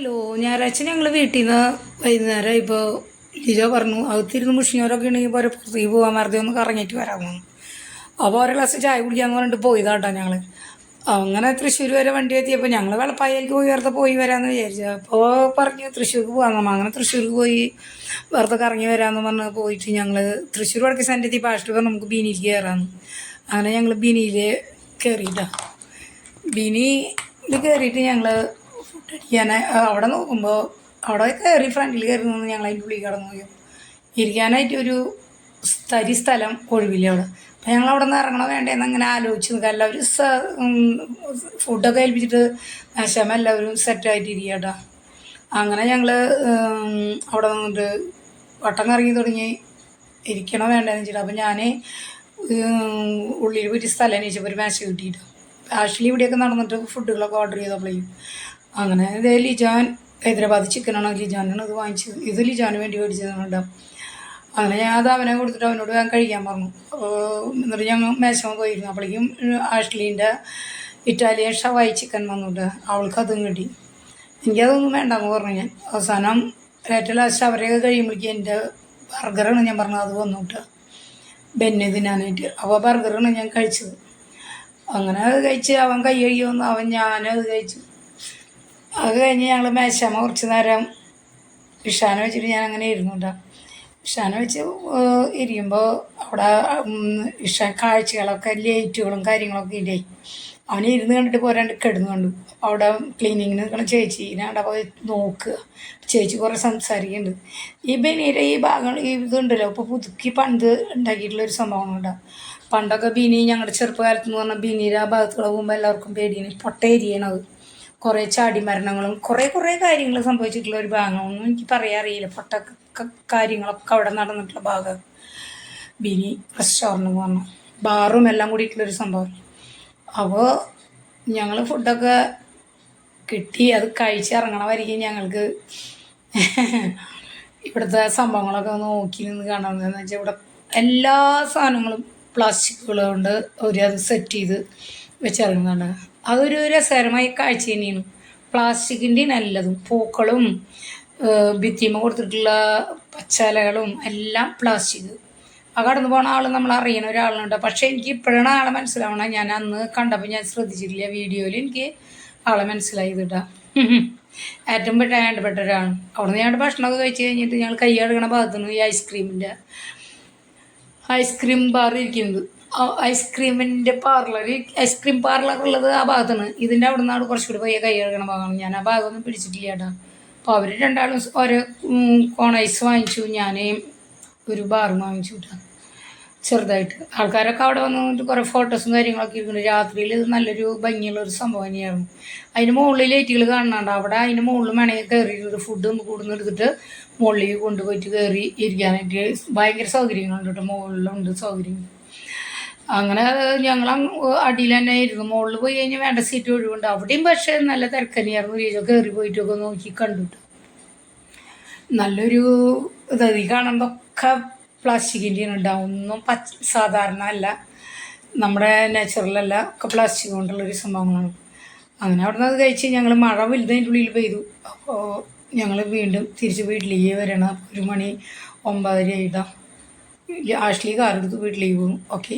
Hello ഞായറാഴ്ച ഞങ്ങൾ വീട്ടിൽ നിന്ന് വൈകുന്നേരം ഇപ്പോൾ ലിജോ പറഞ്ഞു അകത്തിരുന്ന് മുഷിഞ്ഞവരൊക്കെ ഉണ്ടെങ്കിൽ പോലെ പുറത്തേക്ക് പോകാൻ വെറുതെ ഒന്ന് കറങ്ങിയിട്ട് വരാമെന്ന് അപ്പോൾ ഓരോ ഗ്ലാസ് ചായ കുടിക്കാന്ന് പറഞ്ഞിട്ട് പോയതാട്ടോ ഞങ്ങൾ അങ്ങനെ തൃശ്ശൂർ വരെ വണ്ടി എത്തിയപ്പോൾ ഞങ്ങൾ വെളപ്പായിലേക്ക് പോയി വെറുതെ പോയി വരാമെന്ന് വിചാരിച്ചു. അപ്പോൾ പറഞ്ഞു തൃശ്ശൂർക്ക് നമ്മൾ അങ്ങനെ തൃശ്ശൂർക്ക് പോയി വെറുതെ കറങ്ങി വരാമെന്ന് പറഞ്ഞ് പോയിട്ട് ഞങ്ങൾ തൃശ്ശൂർ വടക്കി സെന്റ് എത്തി പാഷ്ടി പറഞ്ഞു നമുക്ക് ബീനിയിൽ കയറാമെന്ന് അങ്ങനെ ഞങ്ങൾ ബീനിയിൽ കയറിയിട്ടാണ് ബീനി ഇത് കയറിയിട്ട് ഞങ്ങൾ ഫുഡ് അവിടെ നോക്കുമ്പോൾ അവിടെ കയറി ഫ്രണ്ടിൽ കയറി നിന്ന് ഞങ്ങൾ അതിന്റെ ഉള്ളിൽ കിടന്നു ഇരിക്കാനായിട്ട് ഒരു തരി സ്ഥലം ഒഴിവില്ല അവിടെ. അപ്പം ഞങ്ങൾ അവിടെ നിന്ന് ഇറങ്ങണോ വേണ്ടേന്ന് അങ്ങനെ ആലോചിച്ച് നിൽക്കുക എല്ലാവരും സ ഫുഡൊക്കെ ഏൽപ്പിച്ചിട്ട് നശമ എല്ലാവരും സെറ്റായിട്ട് ഇരിക്കുക കേട്ടോ അങ്ങനെ ഞങ്ങൾ അവിടെ നിന്നിട്ട് വട്ടം കറങ്ങി തുടങ്ങി ഇരിക്കണോ വേണ്ടതെന്ന് വെച്ചിട്ട്. അപ്പം ഞാൻ ഉള്ളിൽ പോയിട്ട് സ്ഥലം അന്വേഷിച്ചപ്പോൾ ഒരു മേശ കിട്ടിയിട്ട്. ആക്ച്വലി ഇവിടെയൊക്കെ നടന്നിട്ട് ഫുഡുകളൊക്കെ ഓർഡർ ചെയ്തപ്പോഴേക്കും അങ്ങനെ. ഇതേ ലിജാൻ ഹൈദരാബാദ് ചിക്കനാണ്. ലിജാനാണ് ഇത് വാങ്ങിച്ചത്. ഇത് ലിജാന് വേണ്ടി മേടിച്ചതാണ് അങ്ങനെ ഞാൻ അത് അവനെ കൊടുത്തിട്ട് അവനോട് ഞാൻ കഴിക്കാൻ പറഞ്ഞു. എന്നിട്ട് ഞങ്ങൾ മേശമ പോയിരുന്നു. അപ്പോഴേക്കും ആഷ്ലീന്റെ ഇറ്റാലിയൻ ഷവായി ചിക്കൻ വന്നിട്ട് അവൾക്ക് അതും കിട്ടി. എനിക്കതൊന്നും വേണ്ടെന്ന് പറഞ്ഞു ഞാൻ. അവസാനം ഏറ്റവും ലാസ്റ്റ് അവരെയൊക്കെ കഴിയുമ്പോഴേക്കും എന്റെ ബർഗറാണ് ഞാൻ പറഞ്ഞത് അത് വന്നിട്ട് ബെന്നെ തിന്നാനായിട്ട്. അപ്പോൾ ബർഗറാണ് ഞാൻ കഴിച്ചത്. അങ്ങനെ അത് കഴിച്ച് അവൻ കൈ കഴിയുമെന്ന് അവൻ ഞാനത് കഴിച്ചു. അത് കഴിഞ്ഞ് ഞങ്ങൾ മേശാമ കുറച്ച് നേരം ഇഷാന വെച്ചിട്ട് ഞാൻ അങ്ങനെ ഇരുന്നുണ്ടാ വിഷാന വെച്ച് ഇരിക്കുമ്പോൾ അവിടെ വിഷ കാഴ്ചകളൊക്കെ ലൈറ്റുകളും കാര്യങ്ങളൊക്കെ ഇല്ലേ? അവനെ ഇരുന്ന് കണ്ടിട്ട് പോരാണ്ട് കിടന്നു കണ്ടു. അവിടെ ക്ലീനിങ്ങിന് നിൽക്കണ ചേച്ചി ഞാൻ അവിടെ പോയി നോക്കുക. ചേച്ചി കുറേ സംസാരിക്കുന്നുണ്ട്. ഈ ബനിയുടെ ഈ ഈ ഇതുണ്ടല്ലോ ഇപ്പോൾ പുതുക്കി പണ്ട് ഉണ്ടാക്കിയിട്ടുള്ളൊരു കേട്ടോ പണ്ടൊക്കെ ബിനി ഞങ്ങളുടെ ചെറുപ്പകാലത്ത് എന്ന് പറഞ്ഞാൽ ബിനിയുടെ ആ ഭാഗത്തുള്ള പോകുമ്പോൾ എല്ലാവർക്കും പേടിയാണ് പൊട്ടേരിയണത് കുറേ ചാടി മരണങ്ങളും കുറേ കുറേ കാര്യങ്ങൾ സംഭവിച്ചിട്ടുള്ള ഒരു ഭാഗമൊന്നും എനിക്ക് പറയാൻ അറിയില്ല. പൊട്ട കാര്യങ്ങളൊക്കെ അവിടെ നടന്നിട്ടുള്ള ഭാഗം. ബിനി റെസ്റ്റോറന്റ് എന്ന് പറഞ്ഞു ബാറും എല്ലാം കൂടിയിട്ടുള്ളൊരു സംഭവം. അപ്പോൾ ഞങ്ങൾ ഫുഡൊക്കെ കിട്ടി അത് കഴിച്ച് ഇറങ്ങണമായിരിക്കും ഞങ്ങൾക്ക് ഇവിടുത്തെ സംഭവങ്ങളൊക്കെ നോക്കി നിന്ന് കാണാമെന്ന് വെച്ചാൽ ഇവിടെ എല്ലാ സാധനങ്ങളും പ്ലാസ്റ്റിക്കുകൾ കൊണ്ട് അവർ അത് സെറ്റ് ചെയ്ത് വെച്ചിറങ്ങുന്നുണ്ട് അതൊരു രസകരമായ കാഴ്ച തന്നെയാണ്. പ്ലാസ്റ്റിക്കിന്റെ നല്ലതും പൂക്കളും ഭിത്തിമ കൊടുത്തിട്ടുള്ള പച്ചാലകളും എല്ലാം പ്ലാസ്റ്റിക്. ആ കടന്ന് പോണ ആൾ നമ്മൾ അറിയണ ഒരാളുണ്ട്. പക്ഷെ എനിക്ക് ഇപ്പോഴാണ് ആളെ മനസ്സിലാവണം. ഞാൻ അന്ന് കണ്ടപ്പോൾ ഞാൻ ശ്രദ്ധിച്ചിട്ടില്ല വീഡിയോയിൽ എനിക്ക് ആളെ മനസ്സിലായി കിട്ടാം ഏറ്റവും പെട്ട വേണ്ടപ്പെട്ട ഒരാളാണ്. അവിടെ നിന്ന് ഞങ്ങളുടെ ഭക്ഷണമൊക്കെ കഴിച്ച് കഴിഞ്ഞിട്ട് ഞങ്ങൾ കൈ കഴുകണ ഭാഗത്തുനിന്ന് ഈ ഐസ്ക്രീമിന്റെ ഐസ്ക്രീം ബാർ ഇരിക്കുന്നത്. ഐസ്ക്രീമിന്റെ പാർലർ ഐസ്ക്രീം പാർലർ ഉള്ളത് ആ ഭാഗത്താണ്. ഇതിന്റെ അവിടെ നിന്നാണ് കുറച്ചുകൂടി പയ്യെ കൈ കഴുകണ ഭാഗമാണ്. ഞാൻ ആ ഭാഗമൊന്നും പിടിച്ചിട്ടില്ല ചേട്ടാ അപ്പോൾ അവർ രണ്ടാളും ഓരോ കോൺ ഐസ് വാങ്ങിച്ചു. ഞാൻ ഒരു ബാറും വാങ്ങിച്ചു കേട്ടോ. ചെറുതായിട്ട്. ആൾക്കാരൊക്കെ അവിടെ വന്ന് നിന്നിട്ട് കുറേ ഫോട്ടോസും കാര്യങ്ങളൊക്കെ ഇരിക്കുന്നു രാത്രിയിൽ ഇത് നല്ലൊരു ഭംഗിയുള്ള ഒരു സംഭവം തന്നെയായിരുന്നു. അതിന് മുകളിൽ ലൈറ്റുകൾ കാണുന്നുണ്ട് അവിടെ അതിന് മുകളിൽ വേണമെങ്കിൽ കയറിയിട്ട് ഫുഡ് കൂടുന്ന എടുത്തിട്ട് മുകളിൽ കൊണ്ടുപോയിട്ട് കയറി ഇരിക്കാനായിട്ട് ഭയങ്കര സൗകര്യങ്ങളുണ്ട് കേട്ടോ. മുകളിലുണ്ട് സൗകര്യങ്ങൾ അങ്ങനെ ഞങ്ങൾ അടിയിൽ തന്നെ ഇരുന്നു മുകളിൽ പോയി കഴിഞ്ഞാൽ വേണ്ട സീറ്റ് ഒഴിവുണ്ട്. അവിടെയും പക്ഷേ നല്ല തിരക്കനിയായിരുന്നു രീജോ കയറി പോയിട്ടൊക്കെ നോക്കി കണ്ടിട്ടു നല്ലൊരു ഇതീ ഒക്കെ പ്ലാസ്റ്റിക്കിന്റെ ഉണ്ടാവും ഒന്നും പച്ച സാധാരണ അല്ല. നമ്മുടെ നാച്ചുറലല്ല ഒക്കെ പ്ലാസ്റ്റിക് കൊണ്ടുള്ളൊരു സംഭവങ്ങളാണ്. അങ്ങനെ അവിടെ നിന്ന് അത് കഴിച്ച് ഞങ്ങൾ മഴ വലുതതിന്റെ ഉള്ളിൽ പെയ്തു. അപ്പോൾ ഞങ്ങൾ വീണ്ടും തിരിച്ച് വീട്ടിലേക്ക് വരണം. ഒരു മണി ഒമ്പതര ആയിട്ടാണ് ആഷ്ലി കാറെടുത്ത് വീട്ടിലേക്ക് പോകും. ഓക്കെ.